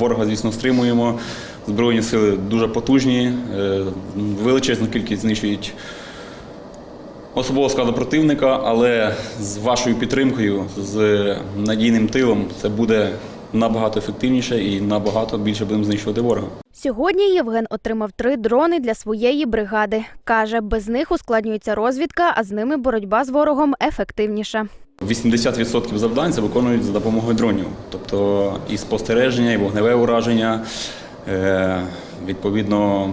Ворога, звісно, стримуємо. Збройні сили дуже потужні, е, величезну кількість знищують особового складу противника, але з вашою підтримкою, з надійним тилом, це буде набагато ефективніше і набагато більше будемо знищувати ворога. Сьогодні Євген отримав три дрони для своєї бригади. Каже, без них ускладнюється розвідка, а з ними боротьба з ворогом ефективніша. 80% завдань це виконують за допомогою дронів, тобто і спостереження, і вогневе ураження. Е, Відповідно,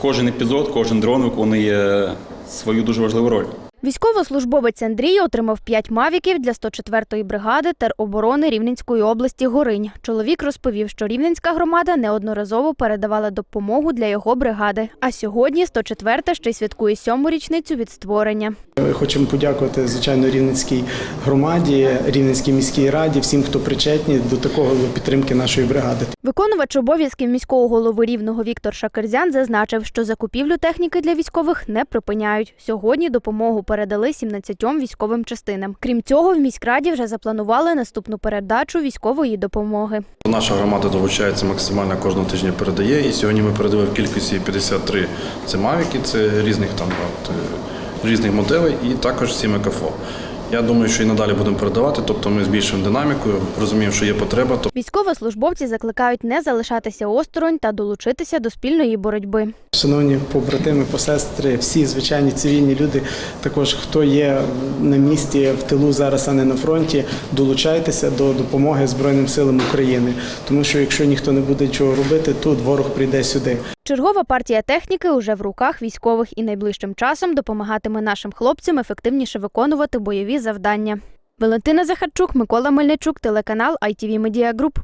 кожен епізод, кожен дрон виконує свою дуже важливу роль. Військовослужбовець Андрій отримав 5 мавіків для 104-ї бригади тероборони Рівненської області Горинь. Чоловік розповів, що Рівненська громада неодноразово передавала допомогу для його бригади. А сьогодні 104-та ще й святкує сьому річницю від створення. Ми Хочемо подякувати, звичайно, Рівненській громаді, Рівненській міській раді, всім, хто причетні до такого підтримки нашої бригади. Виконувач обов'язків міського голови рівного Віктор Шакерзян зазначив, що закупівлю техніки для військових не припиняють. Сьогодні допомогу передали 17 військовим частинам. Крім цього, в міськраді вже запланували наступну передачу військової допомоги. Наша громада долучається максимально кожного тижня передає. І сьогодні ми передали в кількості 53 це мавіки, це різних там от, е, різних моделей, і також 7 КФО. Я думаю, що і надалі будемо передавати, тобто ми збільшуємо динаміку, розуміємо, що є потреба. тобто Військовослужбовці закликають не залишатися осторонь та долучитися до спільної боротьби. Шановні побратими, посестри, всі звичайні цивільні люди, також хто є на місці в тилу зараз, а не на фронті, долучайтеся до допомоги Збройним силам України. Тому що якщо ніхто не буде чого робити, тут ворог прийде сюди. Чергова партія техніки уже в руках військових і найближчим часом допомагатиме нашим хлопцям ефективніше виконувати бойові завдання. Валентина Захарчук, Микола Мельничук, телеканал ITV Media Group.